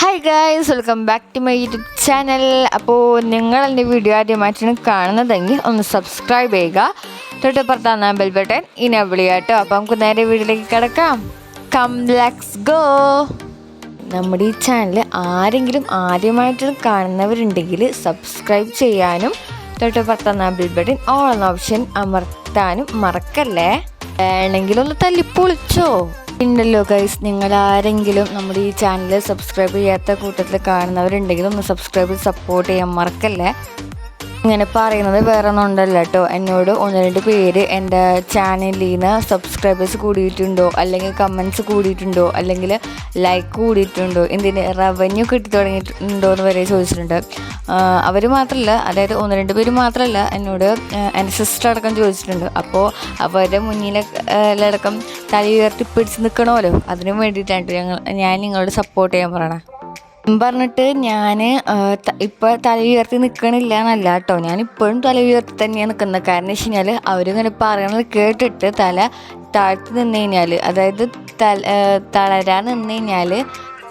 Hi guys welcome back to my YouTube channel അപ്പോൾ നിങ്ങൾ എന്റെ വീഡിയോ ആദ്യമായിട്ടാണ് കാണുന്നതെങ്കിൽ ഒന്ന് സബ്സ്ക്രൈബ് ചെയ്യുക. തൊട്ടപ്പുറത്താണ് ബെൽ ബട്ടൺ ഇനബിൾ കേട്ടോ. അപ്പോൾ നമുക്ക് നേരെ വീഡിയോയിലേക്ക് കിടക്കാം. കം ലെറ്റ്സ് ഗോ നമ്മുടെ ഈ ചാനൽ ആരെങ്കിലും ആദ്യമായിട്ട് കാണുന്നവരുണ്ടെങ്കിൽ സബ്സ്ക്രൈബ് ചെയ്യാനും തൊട്ടപ്പുറത്താണ് ബെൽ ബട്ടൺ ഓൾ എന്ന ഓപ്ഷൻ അമർത്താനും മറക്കല്ലേ? വേണമെങ്കിൽ ഒന്ന് തല്ലിപ്പൊളിച്ചോ? ഉണ്ടല്ലോ ഗൈസ് നിങ്ങൾ ആരെങ്കിലും നമ്മുടെ ഈ ചാനൽ സബ്സ്ക്രൈബ് ചെയ്യാത്ത കൂട്ടത്തിൽ കാണുന്നവരുണ്ടെങ്കിൽ ഒന്ന് സബ്സ്ക്രൈബ് സപ്പോർട്ട് ചെയ്യാൻ മറക്കല്ലേ? ഇങ്ങനെ പറയുന്നത് വേറെ ഒന്നും ഉണ്ടല്ല കേട്ടോ എന്നോട് ഒന്ന് രണ്ട് പേര് എന്റെ ചാനലിൽ നിന്ന് സബ്സ്ക്രൈബേഴ്സ് കൂടിയിട്ടുണ്ടോ? അല്ലെങ്കിൽ കമൻസ് കൂടിയിട്ടുണ്ടോ? അല്ലെങ്കിൽ ലൈക്ക് കൂടിയിട്ടുണ്ടോ? എന്തിന് റവന്യൂ കിട്ടി തുടങ്ങിയിട്ടുണ്ടോ എന്ന് വരെ ചോദിച്ചിട്ടുണ്ട്. അവർ മാത്രമല്ല അതായത് ഒന്ന് രണ്ട് പേര് മാത്രമല്ല എന്നോട് എന്റെ സിസ്റ്റർ അടക്കം ചോദിച്ചിട്ടുണ്ട്. അപ്പോൾ അവരുടെ മുന്നിലടക്കം തല ഉയർത്തി പിടിച്ച് നിൽക്കണമല്ലോ അതിനു വേണ്ടിയിട്ടാണ് ഞങ്ങൾ ഞാൻ നിങ്ങളോട് സപ്പോർട്ട് ചെയ്യാൻ പറയണേ. പറഞ്ഞിട്ട് ഞാൻ ഇപ്പോൾ തല ഉയർത്തി നിൽക്കണില്ല എന്നല്ല കേട്ടോ ഞാൻ ഇപ്പോഴും തല ഉയർത്തി തന്നെയാണ് നിൽക്കുന്നത് കാരണം വെച്ച് കഴിഞ്ഞാൽ അവരിങ്ങനെ പറയണത് കേട്ടിട്ട് തല താഴ്ത്തി നിന്ന് കഴിഞ്ഞാൽ അതായത് തല തളരാൻ നിന്ന് കഴിഞ്ഞാൽ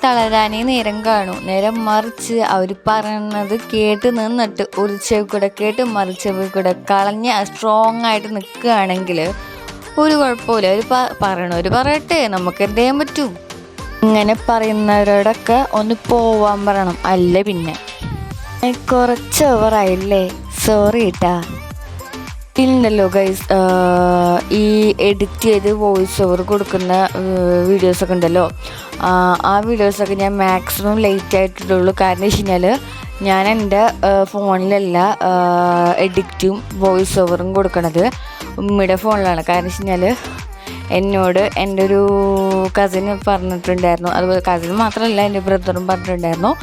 തളരാനേ നേരം കാണും. നേരം മറിച്ച് അവർ പറയുന്നത് കേട്ട് നിന്നിട്ട് ഒരു കൂടെ കേട്ട് മറു കൂടെ കളഞ്ഞ് സ്ട്രോങ് ആയിട്ട് നിൽക്കുകയാണെങ്കിൽ ഒരു കുഴപ്പമില്ല. അവർ പറയണവർ പറയട്ടെ. നമുക്ക് എന്ത് ചെയ്യാൻ പറ്റും? ഇങ്ങനെ പറയുന്നവരോടൊക്കെ ഒന്ന് പോവാൻ പറയണം. അല്ല പിന്നെ? കുറച്ച് ഓവറായില്ലേ സോറി കേട്ടാ ഇല്ലല്ലോ ഗൈസ് ഈ എഡിറ്റ് ചെയ്ത് വോയിസ് ഓവർ കൊടുക്കുന്ന വീഡിയോസൊക്കെ ഉണ്ടല്ലോ. ആ, വീഡിയോസൊക്കെ ഞാൻ മാക്സിമം ലേറ്റ് ആയിട്ടുള്ളൂ. കാരണം വെച്ച് കഴിഞ്ഞാൽ ഞാൻ എന്റെ ഫോണിലല്ല എഡിറ്റും വോയിസ് ഓവറും കൊടുക്കണത് ഉമ്മയുടെ ഫോണിലാണ് കാരണം വെച്ച് കഴിഞ്ഞാൽ എന്നോട് എന്റെ ഒരു കസിന് പറഞ്ഞിട്ടുണ്ടായിരുന്നു. അതുപോലെ കസിൻ മാത്രമല്ല എന്റെ ബ്രദറും പറഞ്ഞിട്ടുണ്ടായിരുന്നു.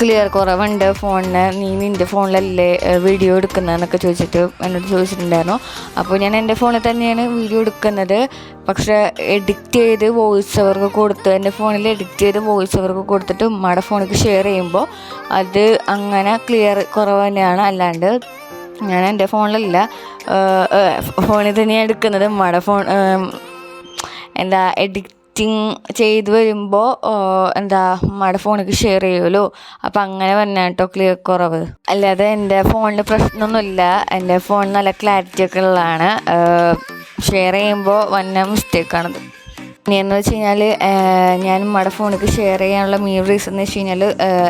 ക്ലിയർ കുറവുണ്ട് ഫോണിന്. നീ നിന്റെ ഫോണിലല്ലേ വീഡിയോ എടുക്കുന്നതെന്നൊക്കെ ചോദിച്ചിട്ട് എന്നോട് ചോദിച്ചിട്ടുണ്ടായിരുന്നു. അപ്പോൾ ഞാൻ എന്റെ ഫോണിൽ തന്നെയാണ് വീഡിയോ എടുക്കുന്നത്. പക്ഷേ എഡിറ്റ് ചെയ്ത് വോയിസ് അവർക്ക് കൊടുത്ത് എന്റെ ഫോണിൽ എഡിറ്റ് ചെയ്ത് വോയിസ് അവർക്ക് കൊടുത്തിട്ട് ഉമ്മയുടെ ഫോണിലേക്ക് ഷെയർ ചെയ്യുമ്പോൾ അത് അങ്ങനെ ക്ലിയർ കുറവ് തന്നെയാണ്. അല്ലാണ്ട് ഞാൻ എന്റെ ഫോണിലല്ല ഫോണിൽ തന്നെയാണ് എടുക്കുന്നത് ഉമ്മയുടെ ഫോൺ എന്താ എഡിറ്റിങ് ചെയ്ത് വരുമ്പോൾ എന്താ ഉമ്മയുടെ ഫോണിലേക്ക് ഷെയർ ചെയ്യുമല്ലോ അപ്പം അങ്ങനെ പറഞ്ഞ കേട്ടോ ക്ലിയർ കുറവ്. അല്ലാതെ എന്റെ ഫോണിൽ പ്രശ്നമൊന്നുമില്ല. എന്റെ ഫോൺ നല്ല ക്ലാരിറ്റി ഒക്കെ ഉള്ളതാണ്. ഷെയർ ചെയ്യുമ്പോൾ വന്ന മിസ്റ്റേക്കാണത് ഇനിയെന്ന് വെച്ച് കഴിഞ്ഞാൽ ഞാൻ ഉമ്മയുടെ ഫോണിലേക്ക് ഷെയർ ചെയ്യാനുള്ള മെയിൻ റീസൺ എന്ന് വെച്ച് കഴിഞ്ഞാൽ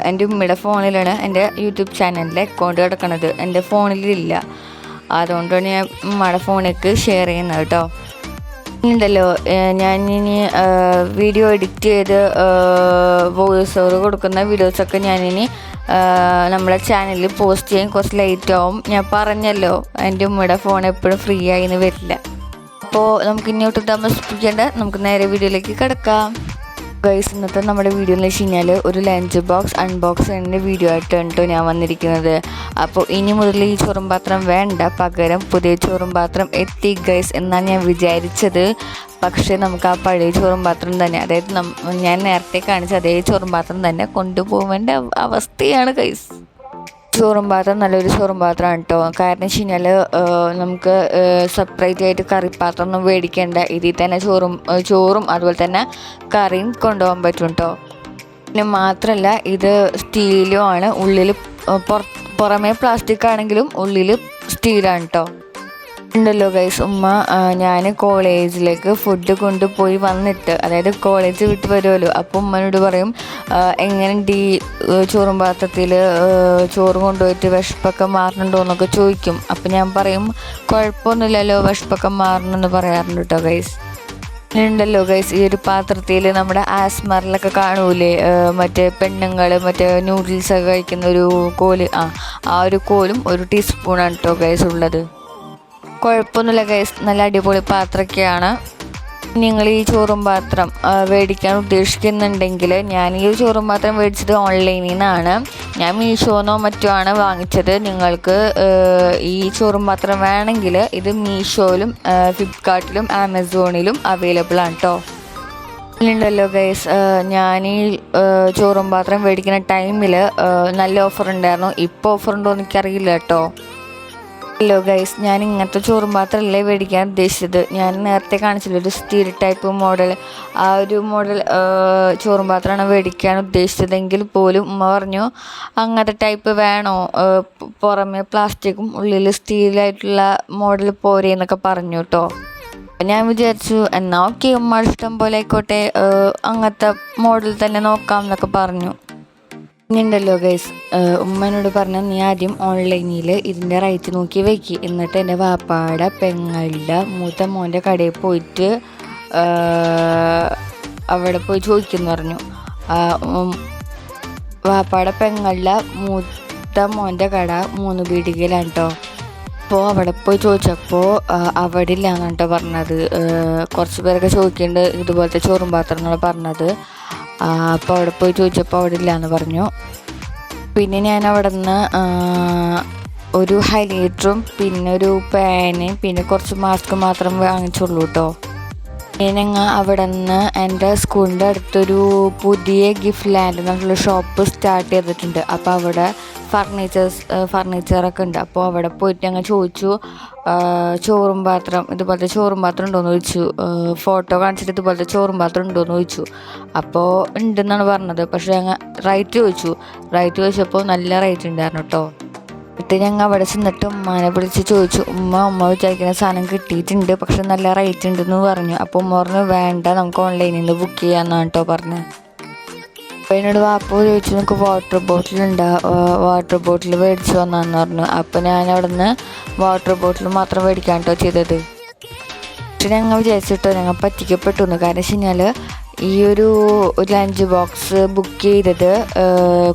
എന്റെ ഉമ്മയുടെ ഫോണിലാണ് എന്റെ യൂട്യൂബ് ചാനലിലെ അക്കൗണ്ട് കിടക്കുന്നത് എന്റെ ഫോണിലില്ല. അതുകൊണ്ടാണ് ഞാൻ ഉമ്മയുടെ ഫോണിലേക്ക് ഷെയർ ചെയ്യുന്നത് കേട്ടോ ഉണ്ടല്ലോ ഞാൻ ഇനി വീഡിയോ എഡിറ്റ് ചെയ്ത് വോയിസ് ഓവർ കൊടുക്കുന്ന വീഡിയോസൊക്കെ ഞാനിനി നമ്മുടെ ചാനലിൽ പോസ്റ്റ് ചെയ്യാൻ കുറച്ച് ലേറ്റ് ആവും. ഞാൻ പറഞ്ഞല്ലോ എന്റെ ഉമ്മയുടെ ഫോൺ എപ്പോഴും ഫ്രീ ആയിന്ന് വരില്ല. അപ്പോൾ നമുക്ക് ഇങ്ങോട്ട് താമസിപ്പിക്കേണ്ട നമുക്ക് നേരെ വീഡിയോയിലേക്ക് കിടക്കാം. ഗൈസ് ഇന്നത്തെ നമ്മുടെ വീഡിയോ എന്ന് വെച്ച് കഴിഞ്ഞാൽ ഒരു ലഞ്ച് ബോക്സ് അൺബോക്സ് ചെയ്യുന്ന വീഡിയോ ആയിട്ടാണ് കേട്ടോ ഞാൻ വന്നിരിക്കുന്നത്. അപ്പോൾ ഇനി മുതൽ ഈ ചോറും പാത്രം വേണ്ട. പകരം പുതിയ ചോറും പാത്രം എത്തി ഗൈസ് എന്നാണ് ഞാൻ വിചാരിച്ചത്. പക്ഷേ നമുക്ക് ആ പഴയ ചോറും പാത്രം തന്നെ അതായത് ഞാൻ നേരത്തെ കാണിച്ച അതേ ചോറും പാത്രം തന്നെ കൊണ്ടുപോകേണ്ട അവസ്ഥയാണ് ഗൈസ് ചോറും പാത്രം നല്ലൊരു ചോറും പാത്രമാണ് കേട്ടോ കാരണം വെച്ച് കഴിഞ്ഞാൽ നമുക്ക് സെപ്പറേറ്റ് ആയിട്ട് കറിപ്പാത്രം ഒന്നും മേടിക്കേണ്ട ഇതിൽ തന്നെ ചോറും ചോറും അതുപോലെ തന്നെ കറിയും കൊണ്ടുപോകാൻ പറ്റും കേട്ടോ പിന്നെ മാത്രമല്ല ഇത് സ്റ്റീലും ആണ്. ഉള്ളിൽ പുറ പുറമേ പ്ലാസ്റ്റിക് ആണെങ്കിലും ഉള്ളിൽ സ്റ്റീലാണ് കേട്ടോ ഉണ്ടല്ലോ ഗൈസ് ഉമ്മ ഞാൻ കോളേജിലേക്ക് ഫുഡ് കൊണ്ടുപോയി വന്നിട്ട് അതായത് കോളേജ് വിട്ട് വരുമല്ലോ അപ്പോൾ ഉമ്മനോട് പറയും എങ്ങനെ ഡീ ചോറും പാത്രത്തിൽ ചോറ് കൊണ്ടുപോയിട്ട് വിഷപ്പൊക്കെ മാറണുണ്ടോ എന്നൊക്കെ ചോദിക്കും. അപ്പം ഞാൻ പറയും കുഴപ്പമൊന്നുമില്ലല്ലോ വിഷപ്പൊക്കെ മാറണമെന്ന് പറയാറുണ്ട് കേട്ടോ ഗൈസ് ഉണ്ടല്ലോ ഗൈസ് ഈ ഒരു പാത്രത്തിൽ നമ്മുടെ ആസ്മറിലൊക്കെ കാണൂലേ മറ്റേ പെണ്ണുങ്ങൾ മറ്റേ നൂഡിൽസ് ഒക്കെ കഴിക്കുന്ന ഒരു കോൽ ആ ആ ഒരു കോലും ഒരു ടീസ്പൂണാണ് കേട്ടോ ഗൈസ് ഉള്ളത്. കുഴപ്പമൊന്നുമില്ല ഗൈസ് നല്ല അടിപൊളി പാത്രമൊക്കെയാണ്. നിങ്ങൾ ഈ ചോറും പാത്രം മേടിക്കാൻ ഉദ്ദേശിക്കുന്നുണ്ടെങ്കിൽ ഞാൻ ഈ ചോറും പാത്രം മേടിച്ചത് ഓൺലൈനിൽ നിന്നാണ്. ഞാൻ മീഷോന്നോ മറ്റോ ആണ് വാങ്ങിച്ചത്. നിങ്ങൾക്ക് ഈ ചോറും പാത്രം വേണമെങ്കിൽ ഇത് മീഷോയിലും ഫ്ലിപ്കാർട്ടിലും ആമസോണിലും അവൈലബിൾ ആണ് കേട്ടോ ഉണ്ടല്ലോ ഗൈസ് ഞാൻ ഈ ചോറും പാത്രം മേടിക്കുന്ന ടൈമിൽ നല്ല ഓഫർ ഉണ്ടായിരുന്നു. ഇപ്പോൾ ഓഫർ ഉണ്ടോ എനിക്കറിയില്ല കേട്ടോ ഹലോ ഗൈസ് ഞാൻ ഇങ്ങനത്തെ ചോറും പാത്രമല്ലേ മേടിക്കാൻ ഉദ്ദേശിച്ചത്. ഞാൻ നേരത്തെ കാണിച്ചില്ല ഒരു സ്റ്റീൽ ടൈപ്പ് മോഡൽ ആ ഒരു മോഡൽ ചോറും പാത്രമാണ് മേടിക്കാൻ ഉദ്ദേശിച്ചതെങ്കിൽ പോലും ഉമ്മ പറഞ്ഞു അങ്ങനത്തെ ടൈപ്പ് വേണോ? പുറമേ പ്ലാസ്റ്റിക്കും ഉള്ളിൽ സ്റ്റീലായിട്ടുള്ള മോഡൽ പോരെ എന്നൊക്കെ പറഞ്ഞു കേട്ടോ ഞാൻ വിചാരിച്ചു എന്നാൽ ഓക്കെ ഉമ്മ ഇഷ്ടം പോലെ ആയിക്കോട്ടെ. അങ്ങനത്തെ മോഡൽ തന്നെ നോക്കാം എന്നൊക്കെ പറഞ്ഞു. ഇനിയുണ്ടല്ലോ ഗൈസ് ഉമ്മനോട് പറഞ്ഞ നീ ആദ്യം ഓൺലൈനിൽ ഇതിന്റെ റൈറ്റ് നോക്കി വയ്ക്കി എന്നിട്ട് എന്റെ വാപ്പാടെ പെങ്ങളുടെ മൂത്ത മോന്റെ കടയിൽ പോയിട്ട് അവിടെ പോയി ചോദിക്കുന്നു പറഞ്ഞു. വാപ്പാടെ പെങ്ങളുടെ മൂത്ത മോന്റെ കട മൂന്ന് പീടികയിലാണ് കേട്ടോ അപ്പോൾ അവിടെ പോയി ചോദിച്ചപ്പോൾ അവിടെ ഇല്ലാന്നാണ് കേട്ടോ പറഞ്ഞത്. കുറച്ച് പേരൊക്കെ ചോദിക്കുന്നുണ്ട് ഇതുപോലത്തെ ചോറും പാത്രങ്ങൾ പറഞ്ഞത്. അപ്പോൾ അവിടെ പോയി ചോദിച്ചപ്പോൾ അവിടെ ഇല്ലാന്ന് പറഞ്ഞു. പിന്നെ ഞാൻ അവിടെ നിന്ന് ഒരു ഹൈലൈറ്ററും പിന്നെ ഒരു പാന് പിന്നെ കുറച്ച് മാസ്ക് മാത്രം വാങ്ങിച്ചുള്ളൂ കേട്ടോ ഞങ്ങൾ അവിടെ നിന്ന് എന്റെ സ്കൂളിന്റെ അടുത്തൊരു പുതിയ ഗിഫ്റ്റ് ലാൻഡ് എന്നുള്ള ഷോപ്പ് സ്റ്റാർട്ട് ചെയ്തിട്ടുണ്ട്. അപ്പോൾ അവിടെ ഫർണിച്ചേഴ്സ് ഫർണിച്ചറൊക്കെ ഉണ്ട്. അപ്പോൾ അവിടെ പോയിട്ട് ഞങ്ങൾ ചോദിച്ചു ചോറും പാത്രം ഇതുപോലത്തെ ചോറും പാത്രം ഉണ്ടോയെന്ന് ചോദിച്ചു. ഫോട്ടോ കാണിച്ചിട്ട് ഇതുപോലത്തെ ചോറും പാത്രം ഉണ്ടോയെന്ന് ചോദിച്ചു. അപ്പോൾ ഉണ്ടെന്നാണ് പറഞ്ഞത്. പക്ഷേ ഞങ്ങൾ റൈറ്റ് ചോദിച്ചു. റൈറ്റ് ചോദിച്ചപ്പോൾ നല്ല റേറ്റ് ഉണ്ടായിരുന്നു കേട്ടോ എന്നിട്ട് ഞങ്ങൾ അവിടെ ചെന്നിട്ട് ഉമ്മാനെ വിളിച്ച് ചോദിച്ചു ഉമ്മ ഉമ്മ വിചാരിക്കുന്ന സാധനം കിട്ടിയിട്ടുണ്ട് പക്ഷെ നല്ല റേറ്റ് ഉണ്ടെന്ന് പറഞ്ഞു. അപ്പോൾ ഉമ്മ പറഞ്ഞു വേണ്ട നമുക്ക് ഓൺലൈനിൽ നിന്ന് ബുക്ക് ചെയ്യാമെന്നാണ് കേട്ടോ പറഞ്ഞത് അപ്പോൾ എന്നോട് വാപ്പ ചോദിച്ചു നമുക്ക് വാട്ടർ ബോട്ടിൽ ഉണ്ട് വാട്ടർ ബോട്ടിൽ മേടിച്ചു വന്നാന്ന് പറഞ്ഞു. അപ്പോൾ ഞാൻ അവിടെ നിന്ന് വാട്ടർ ബോട്ടിൽ മാത്രം മേടിക്കാൻ കേട്ടോ ചെയ്തത്. പക്ഷെ ഞങ്ങൾ വിചാരിച്ചിട്ടോ ഞങ്ങൾ പറ്റിക്കപ്പെട്ടു കാരണം വെച്ച് കഴിഞ്ഞാൽ ഈ ഒരു ലഞ്ച് ബോക്സ് ബുക്ക് ചെയ്തത്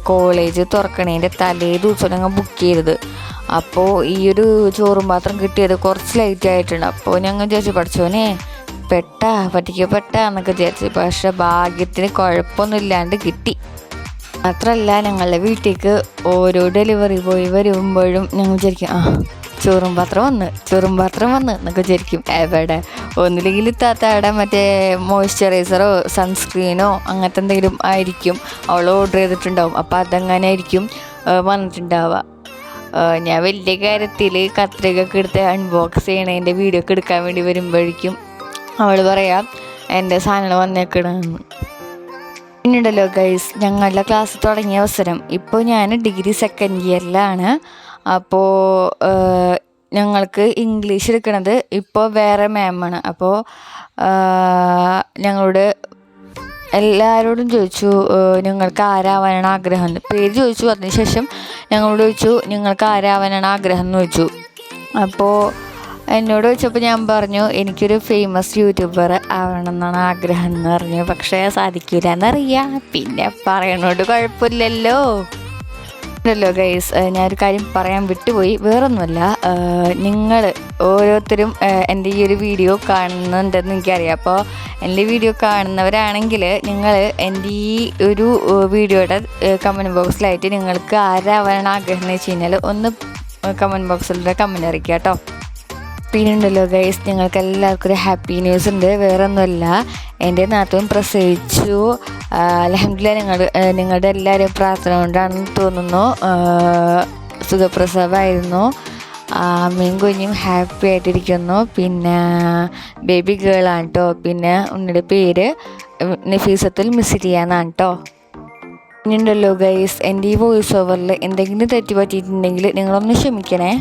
കോളേജ് തുറക്കണേന്റെ തലേ ദിവസം ഞങ്ങൾ ബുക്ക് ചെയ്തത്. അപ്പോൾ ഈ ഒരു ചോറും പാത്രം കിട്ടിയത് കുറച്ച് ലേറ്റ് ആയിട്ടുണ്ട്. അപ്പോൾ ഞങ്ങൾ വിചാരിച്ചു പഠിച്ചോനെ പെട്ടാ പറ്റിക്കപ്പെട്ട എന്നൊക്കെ വിചാരിച്ചു. പക്ഷെ ഭാഗ്യത്തിന് കുഴപ്പമൊന്നുമില്ലാണ്ട് കിട്ടി. മാത്രമല്ല ഞങ്ങളുടെ വീട്ടിലേക്ക് ഓരോ ഡെലിവറി ബോയ് വരുമ്പോഴും ഞങ്ങൾ വിചാരിക്കും ആ ചോറും പാത്രം വന്ന് ചോറും പാത്രം വന്ന് എന്നൊക്കെ വിചാരിക്കും. എവിടെ? ഒന്നില്ലെങ്കിൽ താത്താടെ മറ്റേ മോയ്സ്ചറൈസറോ സൺസ്ക്രീനോ അങ്ങനത്തെ എന്തെങ്കിലും ആയിരിക്കും. അവൾ ഓർഡർ ചെയ്തിട്ടുണ്ടാവും. അപ്പോൾ അതങ്ങനെ ആയിരിക്കും വന്നിട്ടുണ്ടാവുക. ഞാൻ വലിയ കാര്യത്തിൽ കത്രികൊക്കെ എടുത്ത് അൺബോക്സ് ചെയ്യണതിന്റെ വീഡിയോ ഒക്കെ എടുക്കാൻ വേണ്ടി വരുമ്പോഴേക്കും അവൾ പറയാം എന്റെ സാധനങ്ങൾ വന്നേക്കണമെന്ന് പിന്നുണ്ടല്ലോ ഗൈസ് ഞങ്ങളുടെ ക്ലാസ് തുടങ്ങിയ അവസരം. ഇപ്പോൾ ഞാൻ ഡിഗ്രി സെക്കൻഡ് ഇയറിലാണ് അപ്പോൾ ഞങ്ങൾക്ക് ഇംഗ്ലീഷ് എടുക്കണത് ഇപ്പോൾ വേറെ മാമാണ് അപ്പോൾ ഞങ്ങളോട് എല്ലാവരോടും ചോദിച്ചു നിങ്ങൾക്ക് ആരാവാനാണ് ആഗ്രഹം എന്ന്. പേര് ചോദിച്ചു. അതിനുശേഷം ഞങ്ങളോട് ചോദിച്ചു നിങ്ങൾക്ക് ആരാവാനാണ് ആഗ്രഹം എന്ന്? ചോദിച്ചു. അപ്പോൾ എന്നോട് ചോദിച്ചപ്പോൾ ഞാൻ പറഞ്ഞു എനിക്കൊരു ഫേമസ് യൂട്യൂബർ ആവണം എന്നാണ് ആഗ്രഹം എന്ന് പറഞ്ഞു. പക്ഷേ സാധിക്കില്ല എന്നറിയാം. പിന്നെ പറയണോട് കുഴപ്പമില്ലല്ലോ. ഉണ്ടല്ലോ ഗൈസ് ഞാനൊരു കാര്യം പറയാൻ വിട്ടുപോയി. വേറൊന്നുമല്ല നിങ്ങൾ ഓരോരുത്തരും എന്റെ ഈ ഒരു വീഡിയോ കാണുന്നുണ്ടെന്ന് എനിക്കറിയാം. അപ്പോൾ എന്റെ വീഡിയോ കാണുന്നവരാണെങ്കിൽ നിങ്ങൾ എന്റെ ഈ ഒരു വീഡിയോയുടെ കമന്റ് ബോക്സിലായിട്ട് നിങ്ങൾക്ക് ആരാവാനാണ് ആഗ്രഹം എന്ന് വെച്ച് കഴിഞ്ഞാൽ ഒന്ന് കമന്റ് ബോക്സിലൂടെ കമന്റ് അറിയിക്കുക കേട്ടോ പിന്നുണ്ടല്ലോ ഗൈസ് ഞങ്ങൾക്ക് എല്ലാവർക്കും ഒരു ഹാപ്പി ന്യൂസ് ഉണ്ട്. വേറെ ഒന്നുമല്ല എന്റെ നാത്തും പ്രസവിച്ചു. അലഹമില്ല നിങ്ങൾ നിങ്ങളുടെ എല്ലാവരും പ്രാർത്ഥന കൊണ്ടാണെന്ന് തോന്നുന്നു. സുഖപ്രസവമായിരുന്നു. അമ്മയും കുഞ്ഞും ഹാപ്പി ആയിട്ടിരിക്കുന്നു. പിന്നെ ബേബി ഗേളാണ് കേട്ടോ പിന്നെ ഉണ്ണിയുടെ പേര് നഫീസത്തുൽ മിസിരിയ എന്നാണ് കേട്ടോ ഇനിയുണ്ടല്ലോ ഗൈസ് എന്റെ ഈ വോയിസ് ഓവറിൽ എന്തെങ്കിലും തെറ്റ് പറ്റിയിട്ടുണ്ടെങ്കിൽ നിങ്ങളൊന്ന് ക്ഷമിക്കണേ.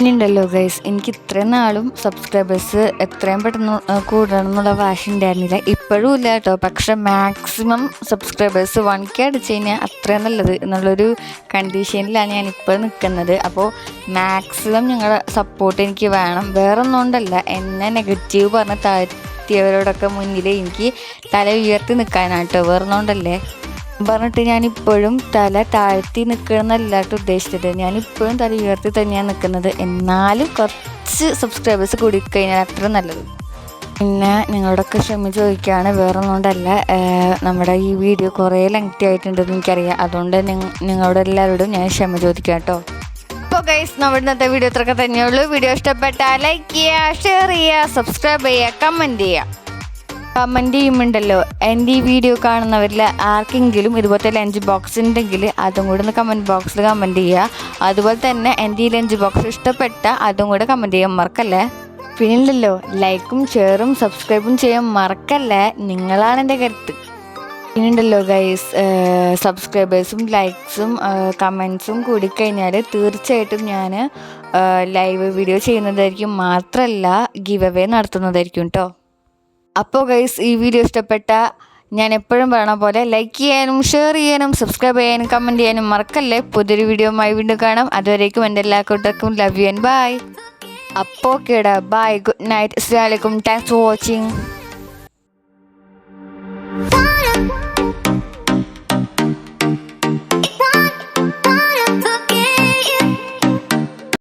ഇനിയുണ്ടല്ലോ ഗൈസ് എനിക്ക് ഇത്രയും നാളും സബ്സ്ക്രൈബേഴ്സ് എത്രയും പെട്ടെന്ന് കൂടണം എന്നുള്ള വാശി ഉണ്ടായിരുന്നില്ല. ഇപ്പോഴും ഇല്ല കേട്ടോ. പക്ഷെ മാക്സിമം സബ്സ്ക്രൈബേഴ്സ് വൺ കെ അടിച്ച് കഴിഞ്ഞാൽ അത്രയും നല്ലത് എന്നുള്ളൊരു കണ്ടീഷനിലാണ് ഞാൻ ഇപ്പോൾ നിൽക്കുന്നത്. അപ്പോൾ മാക്സിമം നിങ്ങളുടെ സപ്പോർട്ട് എനിക്ക് വേണം. വേറെ ഒന്നും കൊണ്ടല്ല എന്നെ നെഗറ്റീവ് പറഞ്ഞ് താഴ്ത്തിയവരോടൊക്കെ മുന്നിൽ എനിക്ക് തല ഉയർത്തി നിൽക്കാനാട്ടോ വേറെ ഒന്നും കൊണ്ടല്ലേ പറഞ്ഞിട്ട് ഞാനിപ്പോഴും തല താഴ്ത്തി നിൽക്കണമെന്നല്ല ഉദ്ദേശിച്ചത്. ഞാനിപ്പോഴും തല ഉയർത്തി തന്നെയാണ് നിൽക്കുന്നത്. എന്നാലും കുറച്ച് സബ്സ്ക്രൈബേഴ്സ് കൂടി കഴിഞ്ഞാൽ അത്ര നല്ലത്. പിന്നെ നിങ്ങളോടൊക്കെ ക്ഷമ ചോദിക്കുകയാണ് വേറെ ഒന്നുകൊണ്ടല്ല നമ്മുടെ ഈ വീഡിയോ കുറേ ലെങ്തി ആയിട്ടുണ്ടെന്ന് എനിക്കറിയാം. അതുകൊണ്ട് നിങ്ങ- നിങ്ങളോട് എല്ലാവരോടും ഞാൻ ക്ഷമ ചോദിക്കാം കേട്ടോ. അപ്പോൾ ഗൈസ് നമ്മുടെ ഇന്നത്തെ വീഡിയോ ഇത്രയൊക്കെ തന്നെയുള്ളൂ. വീഡിയോ ഇഷ്ടപ്പെട്ടാൽ ലൈക്ക് ചെയ്യുക ഷെയർ ചെയ്യുക സബ്സ്ക്രൈബ് ചെയ്യുക കമന്റ് ചെയ്യുക. കമന്റ് ചെയ്യുമ്പോണ്ടല്ലോ എന്റെ ഈ വീഡിയോ കാണുന്നവരിൽ ആർക്കെങ്കിലും ഇതുപോലത്തെ ലഞ്ച് ബോക്സ് ഉണ്ടെങ്കിൽ അതും കൂടെ ഒന്ന് കമന്റ് ബോക്സിൽ കമന്റ് ചെയ്യുക. അതുപോലെ തന്നെ എന്റെ ഈ ലഞ്ച് ബോക്സ് ഇഷ്ടപ്പെട്ട അതും കൂടെ കമന്റ് ചെയ്യാൻ മറക്കല്ലേ? പിന്നില്ലല്ലോ. ലൈക്കും ഷെയറും സബ്സ്ക്രൈബും ചെയ്യാൻ മറക്കല്ലേ? നിങ്ങളാണ് എന്റെ കരുത്ത്. പിന്നെയുണ്ടല്ലോ ഗൈസ് സബ്സ്ക്രൈബേഴ്സും ലൈക്സും കമൻസും കൂടി കഴിഞ്ഞാൽ തീർച്ചയായിട്ടും ഞാൻ ലൈവ് വീഡിയോ ചെയ്യുന്നതായിരിക്കും. മാത്രമല്ല ഗിവ് അവേ നടത്തുന്നതായിരിക്കും കേട്ടോ അപ്പോൾ ഗൈസ് ഈ വീഡിയോ ഇഷ്ടപ്പെട്ട ഞാൻ എപ്പോഴും പറയണ പോലെ ലൈക്ക് ചെയ്യാനും ഷെയർ ചെയ്യാനും സബ്സ്ക്രൈബ് ചെയ്യാനും കമന്റ് ചെയ്യാനും മറക്കല്ലേ? പുതിയൊരു വീഡിയോ ആയി വീണ്ടും കാണാം. അതുവരേക്കും എന്റെ എല്ലാ കൂട്ടർക്കും ലവ് യു ആൻഡ് ബൈ അപ്പോൾ കേടാ ബൈ ഗുഡ് നൈറ്റ് അസ്സാം വലൈക്കും താങ്ക്സ് ഫോർ വാച്ചിങ്